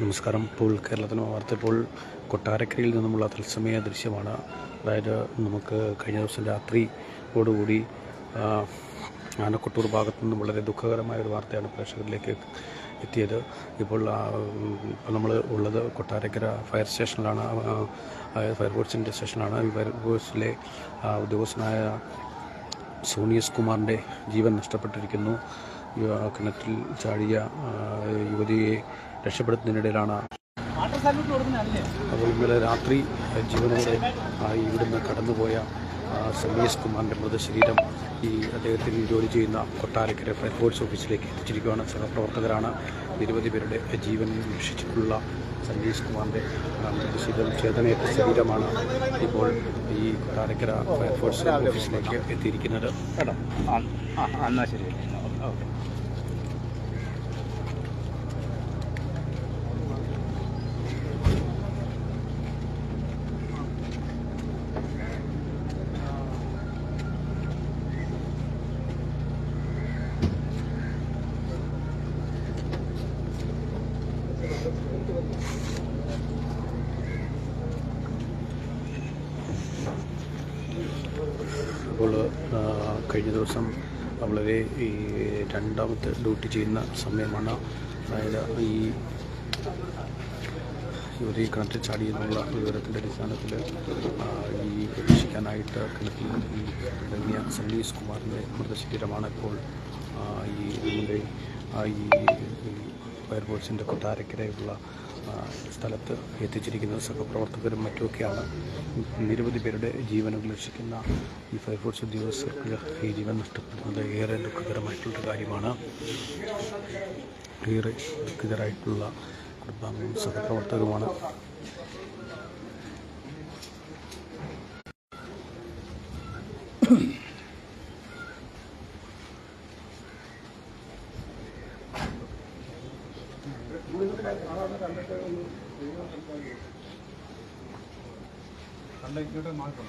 നമസ്കാരം. ഇപ്പോൾ കേരളത്തിന് വാർത്ത ഇപ്പോൾ കൊട്ടാരക്കരയിൽ നിന്നുമുള്ള തത്സമയ ദൃശ്യമാണ്. അതായത് നമുക്ക് കഴിഞ്ഞ ദിവസം രാത്രിയോടുകൂടി ആനക്കൊട്ടൂർ ഭാഗത്തു നിന്നും വളരെ ദുഃഖകരമായ ഒരു വാർത്തയാണ് പ്രേക്ഷകരിലേക്ക് എത്തിയത്. ഇപ്പോൾ ഇപ്പോൾ നമ്മൾ ഉള്ളത് കൊട്ടാരക്കര ഫയർ സ്റ്റേഷനിലാണ്. ഫയർഫോഴ്സിന്റെ സ്റ്റേഷനാണ് ഈ ഫയർഫോഴ്സിലെ ഉദ്യോഗസ്ഥനായ സോണിയസ് കുമാറിന്റെ ജീവൻ നഷ്ടപ്പെട്ടിരിക്കുന്നു. കിണറ്റിൽ ചാടിയ യുവതിയെ രക്ഷപ്പെടുത്തുന്നതിനിടയിലാണ്. അപ്പോൾ ഇന്നലെ രാത്രി ജീവനോടെ ഇവിടുന്ന് കടന്നുപോയ സമീസ് കുമാറിന്റെ മൃതശരീരം ഈ അദ്ദേഹത്തിന് ജോലി ചെയ്യുന്ന കൊട്ടാരക്കര ഫയർഫോഴ്സ് ഓഫീസിലേക്ക് എത്തിച്ചിരിക്കുകയാണ്. സഹപ്രവർത്തകരാണ് നിരവധി പേരുടെ ജീവൻ രക്ഷിച്ചിട്ടുള്ള സഞ്ജീഷ് കുമാറിന്റെ മൃതശരീരം ചേതനയേറ്റ ശരീരമാണ് ഇപ്പോൾ ഈ കൊട്ടാരക്കര ഫയർഫോഴ്സ് ഓഫീസിലേക്ക് എത്തിയിരിക്കുന്നത്. ശരി ഓക്കെ അപ്പോൾ ആ, കഴിഞ്ഞ ദിവസം വളരെ ഈ രണ്ടാമത്തെ ഡ്യൂട്ടി ചെയ്യുന്ന സമയമാണ്. അതായത് ഈ യുവതി കിണറ്റിൽ ചാടി എന്നുള്ള വിവരത്തിന്റെ അടിസ്ഥാനത്തിൽ ഈ രക്ഷിക്കാനായിട്ട് കിണറ്റിൽ ഈ ഇറങ്ങിയ സണ്ണീസ് കുമാറിന്റെ മൃതശരീരമാണ് ഇപ്പോൾ ഈ നമ്മുടെ ഈ ഈ ഫയർഫോഴ്സിന്റെ കൊട്ടാരക്കരയുള്ള സ്ഥലത്ത് എത്തിച്ചിരിക്കുന്നത് സഹപ്രവർത്തകരും മറ്റുമൊക്കെയാണ് നിരവധി പേരുടെ ജീവനും രക്ഷിക്കുന്ന ഈ ഫയർഫോഴ്സ് ഉദ്യോഗസ്ഥർക്ക് ഈ ജീവൻ നഷ്ടപ്പെടുന്നത് ഏറെ ദുഃഖകരമായിട്ടുള്ള കാര്യമാണ്. ഏറെ ദുഃഖിതരായിട്ടുള്ള കുടുംബാംഗവും സഹപ്രവർത്തകരുമാണ്. 那有点麻烦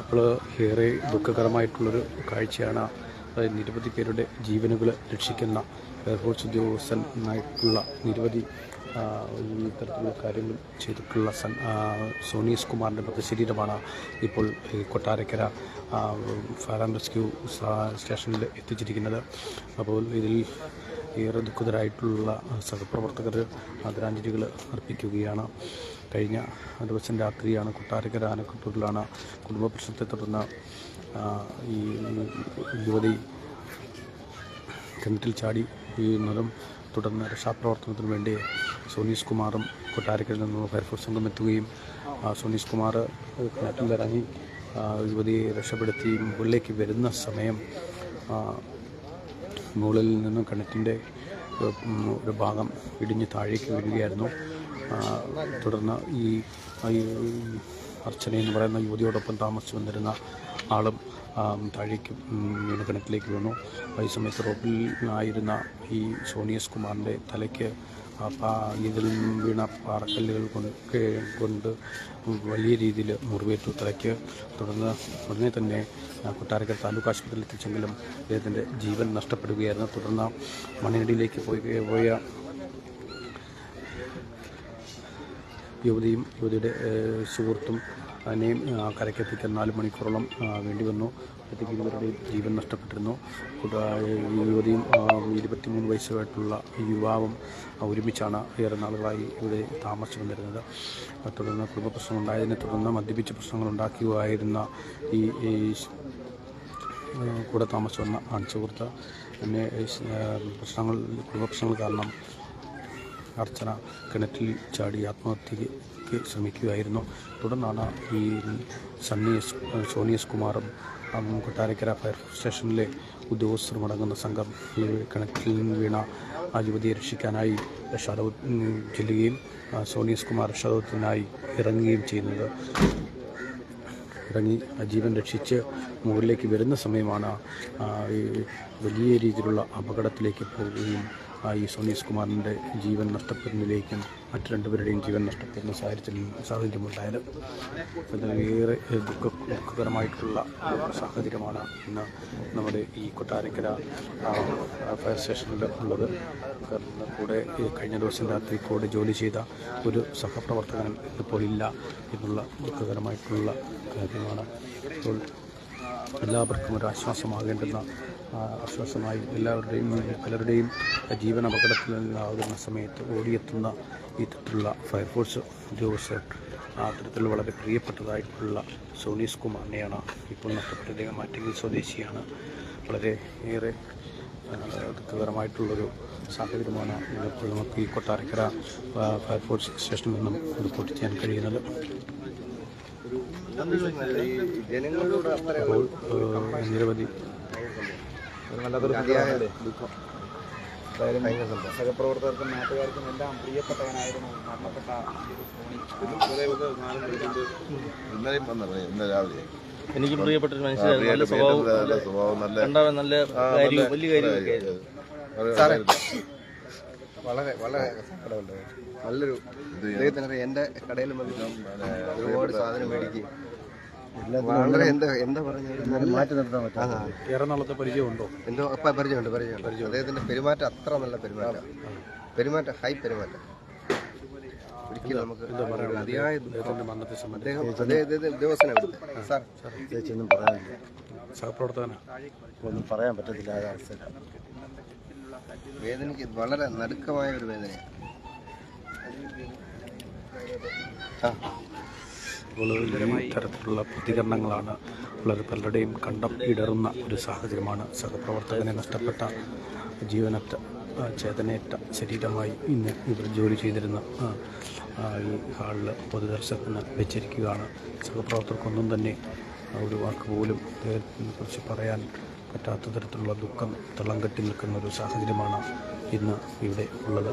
അപ്പോൾ ഏറെ ദുഃഖകരമായിട്ടുള്ളൊരു കാഴ്ചയാണ് അതായത് നിരവധി പേരുടെ ജീവനുകൾ രക്ഷിക്കുന്ന എയർഫോഴ്സ് ഉദ്യോഗസ്ഥനായിട്ടുള്ള നിരവധി ആ, ഈ തരത്തിലുള്ള കാര്യങ്ങൾ ചെയ്തിട്ടുള്ള സൺ സോണീസ് കുമാറിന്റെ മൃതശരീരമാണ് ഇപ്പോൾ കൊട്ടാരക്കര ഫയർ ആൻഡ് റെസ്ക്യൂ സ്റ്റേഷനിൽ എത്തിച്ചിരിക്കുന്നത്. അപ്പോൾ ഇതിൽ ഏറെ ദുഃഖിതരായിട്ടുള്ള സഹപ്രവർത്തകർ ആദരാഞ്ജലികൾ അർപ്പിക്കുകയാണ്. കഴിഞ്ഞ ദിവസം രാത്രിയാണ് കൊട്ടാരക്കര ആനക്കട്ടൂരിലാണ് കുടുംബ പ്രശ്നത്തെ തുടർന്ന് ഈ യുവതി കിണറ്റിൽ ചാടി വീഴുന്നതും തുടർന്ന് രക്ഷാപ്രവർത്തനത്തിനു വേണ്ടി സോനീസ് കുമാറും കൊട്ടാരക്കരയിൽ നിന്നും ഫയർഫോഴ്സ് സംഘം എത്തുകയും സുനീഷ് കുമാർ കിണറ്റിലിറങ്ങി യുവതിയെ രക്ഷപ്പെടുത്തി മുകളിലേക്ക് വരുന്ന സമയം മുകളിൽ നിന്നും കിണറ്റിന്റെ ഒരു ഭാഗം ഇടിഞ്ഞ് താഴേക്ക് വീഴുകയായിരുന്നു. തുടർന്ന് ഈ അർച്ചന എന്ന് പറയുന്ന യുവതിയോടൊപ്പം താമസിച്ചു വന്നിരുന്ന ആളും താഴേക്ക് വീണ് കിണറ്റിലേക്ക് വീണു. ഈ സമയത്ത് റോപ്പിലായിരുന്ന ഈ സോണിയസ് കുമാറിന്റെ തലയ്ക്ക് ഇതിൽ വീണ പാറക്കല്ലുകൾ കൊണ്ട് കൊണ്ട് വലിയ രീതിയിൽ മുറിവേറ്റു. തലയ്ക്ക് തുടർന്ന് ഉടനെ തന്നെ കൊട്ടാരക്കര താലൂക്ക് ആശുപത്രിയിൽ എത്തിച്ചെങ്കിലും അദ്ദേഹത്തിന്റെ ജീവൻ നഷ്ടപ്പെടുകയായിരുന്നു. തുടർന്ന് മണ്ണിനടിയിലേക്ക് പോയി പോയ യുവതിയും യുവതിയുടെ സുഹൃത്തും ആ, കരയ്ക്കെത്തിക്കാൻ നാല് മണിക്കൂറോളം വേണ്ടി വന്നു. അപ്പോഴത്തേക്ക് ഇരുവരുടെയും ജീവൻ നഷ്ടപ്പെട്ടിരുന്നു. യുവതിയും ഇരുപത്തിമൂന്ന് വയസ്സുമായിട്ടുള്ള യുവാവും ഒരുമിച്ചാണ് ഏറെ നാളുകളായി ഇവിടെ താമസിച്ചു വന്നിരുന്നത് തുടർന്ന് കുടുംബ പ്രശ്നമുണ്ടായതിനെ തുടർന്ന് മദ്യപിച്ച പ്രശ്നങ്ങൾ ഉണ്ടാക്കുകയായിരുന്ന ഈ കൂടെ താമസിച്ചു വന്ന ആൺസുഹൃത്ത് പിന്നെ പ്രശ്നങ്ങൾ കുടുംബ പ്രശ്നങ്ങൾ കാരണം അർച്ചന കിണറ്റിൽ ചാടി ആത്മഹത്യക്ക് രക്ഷയ്ക്ക് ശ്രമിക്കുകയായിരുന്നു. തുടർന്നാണ് ഈ സണ്ണി എസ് സോണി എസ് കുമാറും കൊട്ടാരക്കര ഫയർ സ്റ്റേഷനിലെ ഉദ്യോഗസ്ഥരുമടങ്ങുന്ന സംഘം കിണറ്റിൽ നിന്ന് വീണ ആ യുവതിയെ രക്ഷിക്കാനായി രക്ഷാദൗത്യം ചെല്ലുകയും സോണി എസ് കുമാർ രക്ഷാദൗത്യത്തിനായി ഇറങ്ങുകയും ചെയ്യുന്നത്. ഇറങ്ങി ജീവൻ രക്ഷിച്ച് മുകളിലേക്ക് വരുന്ന സമയമാണ് വലിയ രീതിയിലുള്ള അപകടത്തിലേക്ക് പോവുകയും ഈ സുനീസ് കുമാറിന്റെ ജീവൻ നഷ്ടപ്പെടുന്നതിലേക്കും മറ്റു രണ്ടുപേരുടെയും ജീവൻ നഷ്ടപ്പെടുന്ന സാഹചര്യത്തിൽ സാഹചര്യമുണ്ടായത്. ഏറെ ദുഃഖ ദുഃഖകരമായിട്ടുള്ള സാഹചര്യമാണ് ഇന്ന് നമ്മുടെ ഈ കൊട്ടാരക്കര ഫയർ സ്റ്റേഷനിൽ ഉള്ളത്. കൂടെ കഴിഞ്ഞ ദിവസം രാത്രി കൂടെ ജോലി ചെയ്ത ഒരു സഹപ്രവർത്തകൻ ഇപ്പോൾ ഇല്ല എന്നുള്ള ദുഃഖകരമായിട്ടുള്ള കാര്യമാണ്. അപ്പോൾ എല്ലാവർക്കും ഒരു ആശ്വാസമാകേണ്ടുന്ന ആശ്വാസമായി എല്ലാവരുടെയും പലരുടെയും ജീവൻ അപകടത്തിൽ നിന്നാകുന്ന സമയത്ത് ഓടിയെത്തുന്ന ഈ തരത്തിലുള്ള ഫയർഫോഴ്സ് ഉദ്യോഗസ്ഥർ ആ തരത്തിൽ വളരെ പ്രിയപ്പെട്ടതായിട്ടുള്ള സോണീസ് കുമാറിനെയാണ് ഇപ്പോൾ നഷ്ടപ്പെട്ടത് മാറ്റിങ്ങൽ സ്വദേശിയാണ്. വളരെ ഏറെ ദുഃഖകരമായിട്ടുള്ളൊരു സാഹചര്യമാണ് ഇപ്പോൾ നമുക്ക് ഈ കൊട്ടാരക്കര ഫയർഫോഴ്സ് സ്റ്റേഷനിൽ നിന്നും റിപ്പോർട്ട് ചെയ്യാൻ കഴിയുന്നത്. അപ്പോൾ നിരവധി സഹപ്രവർത്തകർക്കും നാട്ടുകാർക്കും എല്ലാം പ്രിയപ്പെട്ടവനായിരുന്നു മരണപ്പെട്ട ഇന്നലെയും രാവിലെ. എനിക്കും പ്രിയപ്പെട്ട ഒരു ആ, മനുഷ്യരായിരുന്നു നല്ല സ്വഭാവം നല്ല കാര്യവും വലിയ ഒക്കെ വളരെ- വളരെ- നല്ലൊരു ഇത് അദ്ദേഹത്തിന് എന്റെ കടയിൽ ഒരുപാട് സാധനം മേടിക്കുകയും വളരെ എന്താ എന്താ പറഞ്ഞ മാറ്റി നിർത്താൻ പറ്റും. ഏറെ നാളത്തെ പരിചയമുണ്ടോ? എന്തോ അപ്പ പരിചയമുണ്ട് പരിചയമുണ്ട്. അദ്ദേഹത്തിന്റെ പെരുമാറ്റം അത്ര നല്ല പെരുമാറ്റം. പെരുമാറ്റം ഹൈ പെരുമാറ്റം. ഒരിക്കലും നമുക്ക് അതിയായ. അദ്ദേഹത്തിന്റെ അദ്ദേഹം ഉദ്യോഗസ്ഥനാണ്. സാർ. ഒന്നും പറയാനില്ല. സഹപ്രവർത്തകനാണ് ഒന്നും പറയാൻ പറ്റത്തില്ല ആ അവസ്ഥ വേദനയ്ക്ക് വളരെ നടുക്കമായ ഒരു വേദനയാണ്. ആ. അപ്പോൾ ഈ തരത്തിലുള്ള പ്രതികരണങ്ങളാണ് വളരെ പലരുടെയും കണ്ടം ഇടറുന്ന ഒരു സാഹചര്യമാണ്. സഹപ്രവർത്തകനെ നഷ്ടപ്പെട്ട ജീവനറ്റ ആ, ചേതനയേറ്റ ശരീരമായി ഇന്ന് ഇവർ ജോലി ചെയ്തിരുന്ന ഈ ഹാളിൽ പൊതുദർശനത്തിന് വെച്ചിരിക്കുകയാണ്. സഹപ്രവർത്തകർക്കൊന്നും തന്നെ ഒരു വാക്ക് പോലും അദ്ദേഹത്തിനെ കുറിച്ച് പറയാൻ പറ്റാത്ത തരത്തിലുള്ള ദുഃഖം തളം കെട്ടി നിൽക്കുന്ന ഒരു സാഹചര്യമാണ് ഇന്ന് ഇവിടെ ഉള്ളത്.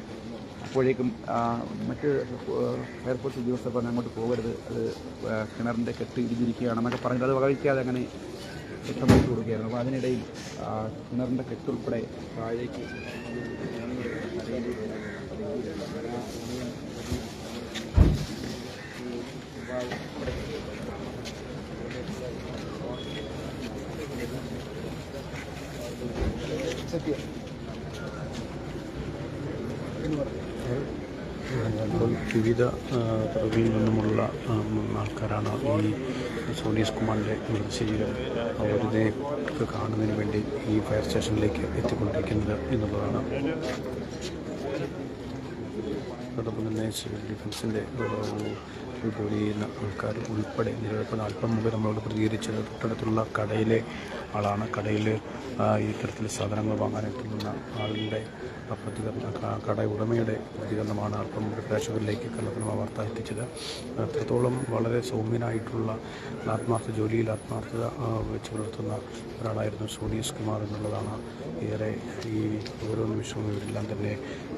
അപ്പോഴേക്കും മറ്റ് ഫയർഫോഴ്സ് ഉദ്യോഗസ്ഥർ പറഞ്ഞ് അങ്ങോട്ട് പോകരുത്. അത് കിണറിന്റെ കെട്ട് ഇടിഞ്ഞിരിക്കുകയാണെന്നൊക്കെ പറഞ്ഞത് അത് വകവയ്ക്കാതെ അങ്ങനെ വ്യക്തമാക്കി കൊടുക്കുകയായിരുന്നു. അപ്പോൾ അതിനിടയിൽ കിണറിന്റെ കെട്ടുൾപ്പെടെ താഴേക്ക് അപ്പോൾ വിവിധ ആ, തുറകളിൽ നിന്നുമുള്ള ആൾക്കാരാണ് ഈ സോണീസ് കുമാറിന്റെ മൃതശരീരം അവരുടെ കാണുന്നതിന് വേണ്ടി ഈ ഫയർ സ്റ്റേഷനിലേക്ക് എത്തിക്കൊണ്ടിരിക്കുന്നത് എന്നുള്ളതാണ്. അതോടൊപ്പം തന്നെ സിവിൽ ഡിഫൻസിന്റെ ജോലി ചെയ്യുന്ന ആൾക്കാർ ഉൾപ്പെടെ നിരവധി അല്പം മുമ്പ് നമ്മളോട് പ്രതികരിച്ചത് തൊട്ടടുത്തുള്ള കടയിലെ ആളാണ്. കടയിൽ ഇത്തരത്തിൽ സാധനങ്ങൾ വാങ്ങാനെത്തുന്ന ആളുടെ പ്രതികരണം കട ഉടമയുടെ പ്രതികരണമാണ് അല്പം മുമ്പ് പ്രേക്ഷകരിലേക്ക് കള്ളപ്പന വാർത്ത എത്തിച്ചത്. അത്രത്തോളം വളരെ സൗമ്യനായിട്ടുള്ള ആത്മാർത്ഥ ജോലിയിൽ ആത്മാർത്ഥത വെച്ച് പുലർത്തുന്ന ഒരാളായിരുന്നു സോണീസ് കുമാർ എന്നുള്ളതാണ്. ഏറെ ഈ ഓരോ നിമിഷവും ഇവരെല്ലാം തന്നെ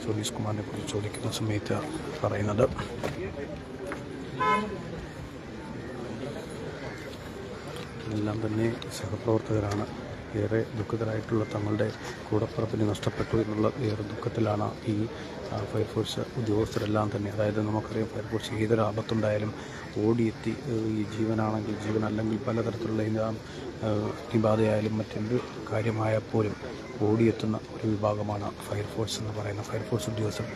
സോണീസ് കുമാറിനെ കുറിച്ച് ചോദിക്കുന്ന സമയത്ത് പറയുന്നത്. എല്ലാം തന്നെ സഹപ്രവർത്തകരാണ്. ഏറെ ദുഃഖിതരായിട്ടുള്ള തങ്ങളുടെ കൂടപ്പുറപ്പിനെ നഷ്ടപ്പെട്ടു എന്നുള്ള ഏറെ ദുഃഖത്തിലാണ് ഈ ഫയർഫോഴ്സ് ഉദ്യോഗസ്ഥരെല്ലാം തന്നെ. അതായത് നമുക്കറിയാം ഫയർഫോഴ്സ് ഏതൊരു ആപത്തുണ്ടായാലും ഓടിയെത്തി ഈ ജീവനാണെങ്കിൽ ജീവൻ അല്ലെങ്കിൽ പലതരത്തിലുള്ള അഗ്നിബാധയായാലും മറ്റെന്ത് കാര്യമായാൽ പോലും ഓടിയെത്തുന്ന ഒരു വിഭാഗമാണ് ഫയർഫോഴ്സ് എന്ന് പറയുന്ന ഫയർഫോഴ്സ് ഉദ്യോഗസ്ഥർ.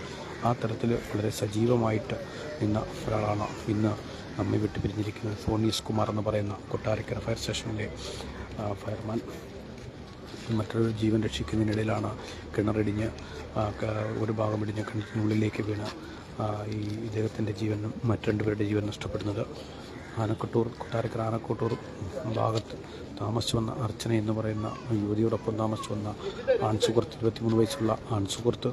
ആ തരത്തിൽ വളരെ സജീവമായിട്ട് നിന്ന ഒരാളാണ് ഇന്ന് നമ്മെ വിട്ടു പിരിഞ്ഞിരിക്കുന്നത്. സോണീസ് കുമാർ എന്ന് പറയുന്ന കൊട്ടാരക്കര ഫയർ സ്റ്റേഷനിലെ ഫയർമാൻ. മറ്റൊരു ജീവൻ രക്ഷിക്കുന്നതിനിടയിലാണ് കിണറിടിഞ്ഞ് ഒരു ഭാഗം ഇടിഞ്ഞ് കിണറ്റിനുള്ളിലേക്ക് വീണ് ഈ ഇദ്ദേഹത്തിന്റെ ജീവനും മറ്റു രണ്ടുപേരുടെ ജീവൻ നഷ്ടപ്പെടുന്നത്. ആനക്കൊട്ടൂർ കൊട്ടാരക്കര ആനക്കൊട്ടൂർ ഭാഗത്ത് താമസിച്ചു വന്ന അർച്ചന എന്ന് പറയുന്ന യുവതിയോടൊപ്പം താമസിച്ചു വന്ന ആൺസുഹൃത്ത് ഇരുപത്തിമൂന്ന് വയസ്സുള്ള ആൺസുഹൃത്ത്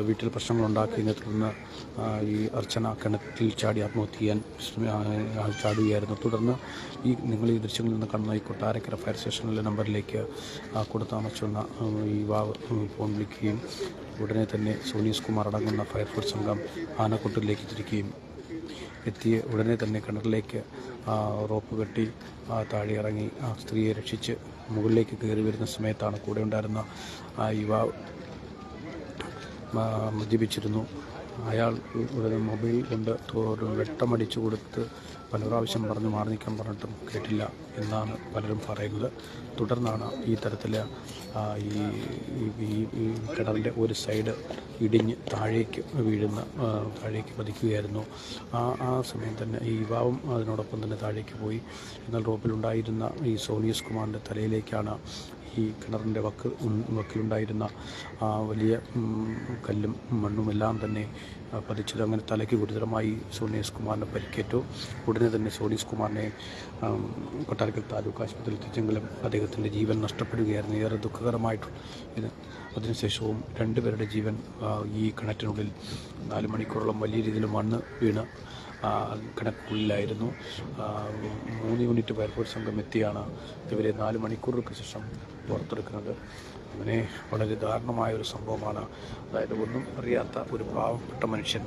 വീട്ടിൽ പ്രശ്നങ്ങളുണ്ടാക്കിയതിനെ തുടർന്ന് ഈ അർച്ചന കിണറ്റിൽ ചാടി ആത്മഹത്യ ചെയ്യാൻ ചാടുകയായിരുന്നു. തുടർന്ന് ഈ നിങ്ങൾ ഈ ദൃശ്യങ്ങളിൽ നിന്ന് കാണുന്ന ഈ കൊട്ടാരക്കര ഫയർ സ്റ്റേഷനിലെ നമ്പറിലേക്ക് കൂടെ താമസിച്ചു വന്ന യുവാവ് ഫോൺ വിളിക്കുകയും ഉടനെ തന്നെ സോനീസ് കുമാർ അടങ്ങുന്ന ഫയർഫോഴ്സ് സംഘം ആനക്കൊട്ടിലേക്ക് തിരിക്കുകയും എത്തിയ ഉടനെ തന്നെ കിണറിലേക്ക് റോപ്പ് കെട്ടി താഴെ ഇറങ്ങി ആ സ്ത്രീയെ രക്ഷിച്ച് മുകളിലേക്ക് കയറി വരുന്ന സമയത്താണ് കൂടെ ഉണ്ടായിരുന്ന ആ യുവാവ് മദ്യപിച്ചിരുന്നു. അയാൾ ഒരു മൊബൈൽ കൊണ്ട് ഒരു വെട്ടമടിച്ചു കൊടുത്ത് പല പ്രാവശ്യം പറഞ്ഞു മാറി നിൽക്കാൻ പറഞ്ഞിട്ടും കേട്ടില്ല എന്നാണ് പലരും പറയുന്നത്. തുടർന്നാണ് ഈ തരത്തിൽ ഈ ഈ- കിണറിന്റെ ഒരു സൈഡ് ഇടിഞ്ഞ് താഴേക്ക് വീഴുന്ന താഴേക്ക് പതിക്കുകയായിരുന്നു. ആ ആ സമയം തന്നെ ഈ യുവാവും അതിനോടൊപ്പം തന്നെ താഴേക്ക് പോയി. എന്നാൽ റോപ്പിലുണ്ടായിരുന്ന ഈ സോനിയസ് കുമാറിന്റെ തലയിലേക്കാണ് ഈ കിണറിന്റെ വക്ക് വക്കിലുണ്ടായിരുന്ന ആ വലിയ കല്ലും മണ്ണുമെല്ലാം തന്നെ പതിച്ചത്. അങ്ങനെ തലയ്ക്ക് ഗുരുതരമായി സോനീസ് കുമാറിന് പരിക്കേറ്റു. ഉടനെ തന്നെ സോനീസ് കുമാറിനെ കൊട്ടാരക്കൽ താലൂക്ക് ആശുപത്രിയിൽ എത്തിച്ചെങ്കിലും അദ്ദേഹത്തിന്റെ ജീവൻ നഷ്ടപ്പെടുകയായിരുന്നു. ഏറെ ദുഃഖകരമായിട്ടുള്ള ഇത്. അതിനുശേഷവും രണ്ടുപേരുടെ ജീവൻ ഈ കിണറ്റിനുള്ളിൽ നാല് മണിക്കൂറോളം വലിയ രീതിയിൽ മണ്ണ് വീണ് ആ, കിണറ്റിനുള്ളിലായിരുന്നു മൂന്ന് യൂണിറ്റ് ഫയർഫോഴ്സ് സംഘം എത്തിയാണ്. ഇവരെ നാല് മണിക്കൂറുകൾക്ക് ശേഷം പുറത്തെടുക്കുന്നത്. അങ്ങനെ വളരെ ദാരുണമായ ഒരു സംഭവമാണ്. അതായത് ഒന്നും അറിയാത്ത ഒരു പാവപ്പെട്ട മനുഷ്യൻ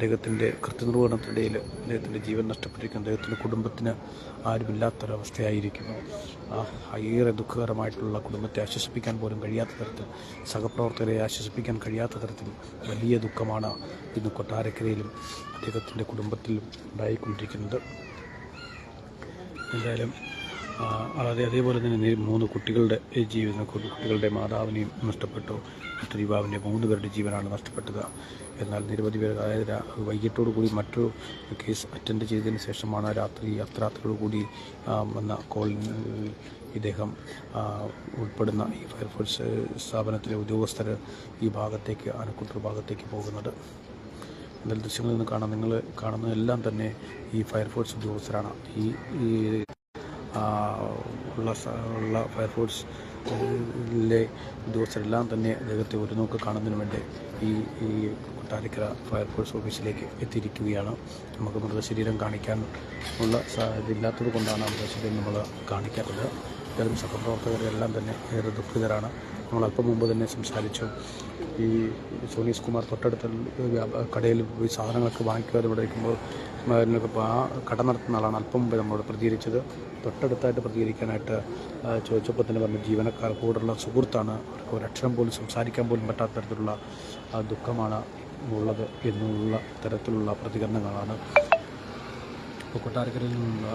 അദ്ദേഹത്തിന്റെ കൃത്യനിർവഹണത്തിനിടയിൽ അദ്ദേഹത്തിന്റെ ജീവൻ നഷ്ടപ്പെട്ടിരിക്കുന്ന അദ്ദേഹത്തിന്റെ കുടുംബത്തിന് ആരുമില്ലാത്തൊരവസ്ഥയായിരിക്കുന്നു. ഏറെ ദുഃഖകരമായിട്ടുള്ള കുടുംബത്തെ ആശ്വസിപ്പിക്കാൻ പോലും കഴിയാത്ത തരത്തിൽ സഹപ്രവർത്തകരെ ആശ്വസിപ്പിക്കാൻ കഴിയാത്ത തരത്തിൽ വലിയ ദുഃഖമാണ് ഇന്ന് കൊട്ടാരക്കരയിലും അദ്ദേഹത്തിന്റെ കുടുംബത്തിലും ഉണ്ടായിക്കൊണ്ടിരിക്കുന്നത്. എന്തായാലും അതെ അതേപോലെ തന്നെ മൂന്ന് കുട്ടികളുടെ ജീവിതം കുട്ടികളുടെ മാതാവിനെയും നഷ്ടപ്പെട്ടു. മറ്റൊരു യുവാവിന്റെ മൂന്ന് പേരുടെ ജീവനാണ് നഷ്ടപ്പെട്ടത്. എന്നാൽ നിരവധി പേർ അതായത് വൈകിട്ടോടു കൂടി മറ്റൊരു കേസ് അറ്റൻഡ് ചെയ്തതിന് ശേഷമാണ് രാത്രി അർദ്ധരാത്രിയോടു കൂടി വന്ന കോൾ ഇദ്ദേഹം ഉൾപ്പെടുന്ന ഈ ഫയർഫോഴ്സ് സ്ഥാപനത്തിലെ ഉദ്യോഗസ്ഥർ ഈ ഭാഗത്തേക്ക് ആനക്കുട്ടൂർ ഭാഗത്തേക്ക് പോകുന്നത്. എന്നാൽ ദൃശ്യങ്ങളിൽ നിന്ന് കാണാൻ നിങ്ങൾ കാണുന്നതെല്ലാം തന്നെ ഈ ഫയർഫോഴ്സ് ഉദ്യോഗസ്ഥരാണ്. ഈ ഉള്ള ഉള്ള ഫയർഫോഴ്സ് ലെ ഉദ്യോഗസ്ഥരെല്ലാം തന്നെ അദ്ദേഹത്തെ ഒരു നോക്ക് കാണുന്നതിന് വേണ്ടി ഈ ഈ കൊട്ടാരക്കര ഫയർഫോഴ്സ് ഓഫീസിലേക്ക് എത്തിയിരിക്കുകയാണ്. നമുക്ക് മൃതശരീരം കാണിക്കാൻ ഉള്ള ഇതില്ലാത്തത് കൊണ്ടാണ് മൃതശരീരം നമ്മൾ കാണിക്കാത്തത്. ഏതും സഹപ്രവർത്തകരെല്ലാം തന്നെ ഏറെ ദുഃഖിതരാണ്. നമ്മൾ അല്പം മുമ്പ് തന്നെ സംസാരിച്ചു. ഈ സോനീസ് കുമാർ തൊട്ടടുത്ത കടയിൽ പോയി സാധനങ്ങളൊക്കെ വാങ്ങിക്കുവാൻ ഇവിടെ ഇരിക്കുമ്പോൾ അതിനൊക്കെ ആ കട നടത്തുന്ന ആളാണ് അല്പം മുമ്പ് നമ്മളോട് പ്രതികരിച്ചത്. തൊട്ടടുത്തായിട്ട് പ്രതികരിക്കാനായിട്ട് ചോദിച്ചപ്പോൾ തന്നെ പറഞ്ഞ ജീവനക്കാർ കൂടെയുള്ള സുഹൃത്താണ്. അവർക്ക് ഒരക്ഷരം പോലും സംസാരിക്കാൻ പോലും പറ്റാത്ത തരത്തിലുള്ള ദുഃഖമാണ് ഉള്ളത് എന്നുള്ള തരത്തിലുള്ള പ്രതികരണങ്ങളാണ്. ഇപ്പോൾ കൊട്ടാരക്കരയിൽ നിന്നുള്ള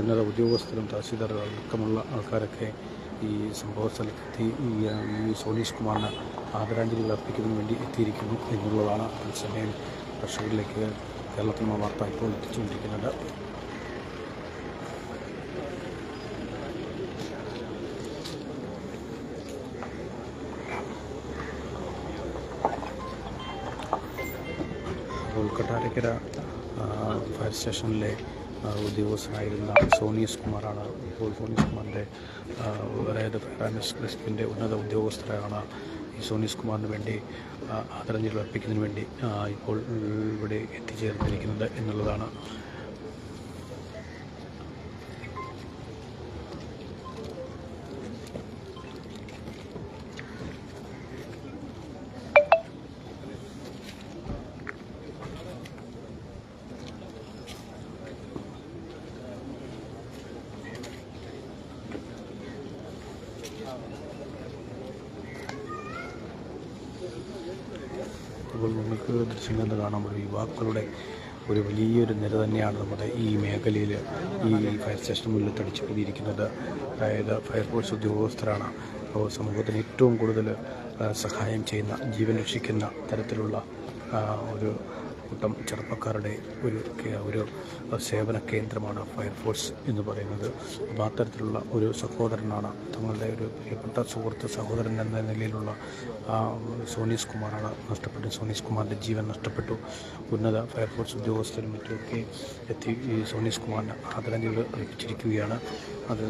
ഉന്നത ഉദ്യോഗസ്ഥരും തഹസീൽദാർ അടക്കമുള്ള ആൾക്കാരൊക്കെ ഈ സംഭവ സ്ഥലത്തെത്തി. ഈ സോനീഷ് കുമാറിന് ആദരാഞ്ജലികൾ അർപ്പിക്കുന്നതിന് വേണ്ടി എത്തിയിരിക്കുന്നു. എന്നുള്ളതാണ് തത്സമയം കർഷകരിലേക്ക് കേരളത്തിൽ നിന്ന് വാർത്ത ഇപ്പോൾ എത്തിച്ചുകൊണ്ടിരിക്കുന്നത്. അപ്പോൾ കൊട്ടാരക്കര ഫയർ സ്റ്റേഷനിലെ ഉദ്യോഗസ്ഥനായിരുന്ന സോണിയസ് കുമാറാണ്. ഇപ്പോൾ സോണിയസ് കുമാറിന്റെ അതായത് ഫയർ ആൻഡ് ക്രിസ്പിന്റെ ഉന്നത ഉദ്യോഗസ്ഥരാണ് സോണിയസ് കുമാറിന് വേണ്ടി ആദരാഞ്ജലി അർപ്പിക്കുന്നതിന് വേണ്ടി ഇപ്പോൾ ഇവിടെ എത്തിച്ചേർന്നിരിക്കുന്നത് എന്നുള്ളതാണ് ദൃശ്യങ്ങൾ കാണുമ്പോൾ യുവാക്കളുടെ ഒരു വലിയൊരു നിര തന്നെയാണ് നമ്മുടെ ഈ മേഖലയിൽ ഈ ഫയർ സ്റ്റേഷൻ മുന്നിൽ തടിച്ചു കൂടിയിരിക്കുന്നത് അതായത് ഫയർഫോഴ്സ് ഉദ്യോഗസ്ഥരാണ്. സമൂഹത്തിന് ഏറ്റവും കൂടുതൽ സഹായം ചെയ്യുന്ന ജീവൻ രക്ഷിക്കുന്ന തരത്തിലുള്ള ഒരു കൂട്ടം ചെറുപ്പക്കാരുടെ ഒരു ഒരു സേവന കേന്ദ്രമാണ് ഫയർഫോഴ്സ് എന്ന് പറയുന്നത്. അപ്പോൾ അത്തരത്തിലുള്ള ഒരു സഹോദരനാണ് തങ്ങളുടെ ഒരു പ്രിയപ്പെട്ട സുഹൃത്ത് സഹോദരൻ എന്ന നിലയിലുള്ള സോനീസ് കുമാറാണ് നഷ്ടപ്പെട്ടു സോനീസ് കുമാറിന്റെ ജീവൻ നഷ്ടപ്പെട്ടു. ഉന്നത ഫയർഫോഴ്സ് ഉദ്യോഗസ്ഥരും മറ്റുമൊക്കെ എത്തി ഈ സോനീസ് കുമാറിന് ആദരാഞ്ജലികൾ അർപ്പിച്ചിരിക്കുകയാണ്. അത്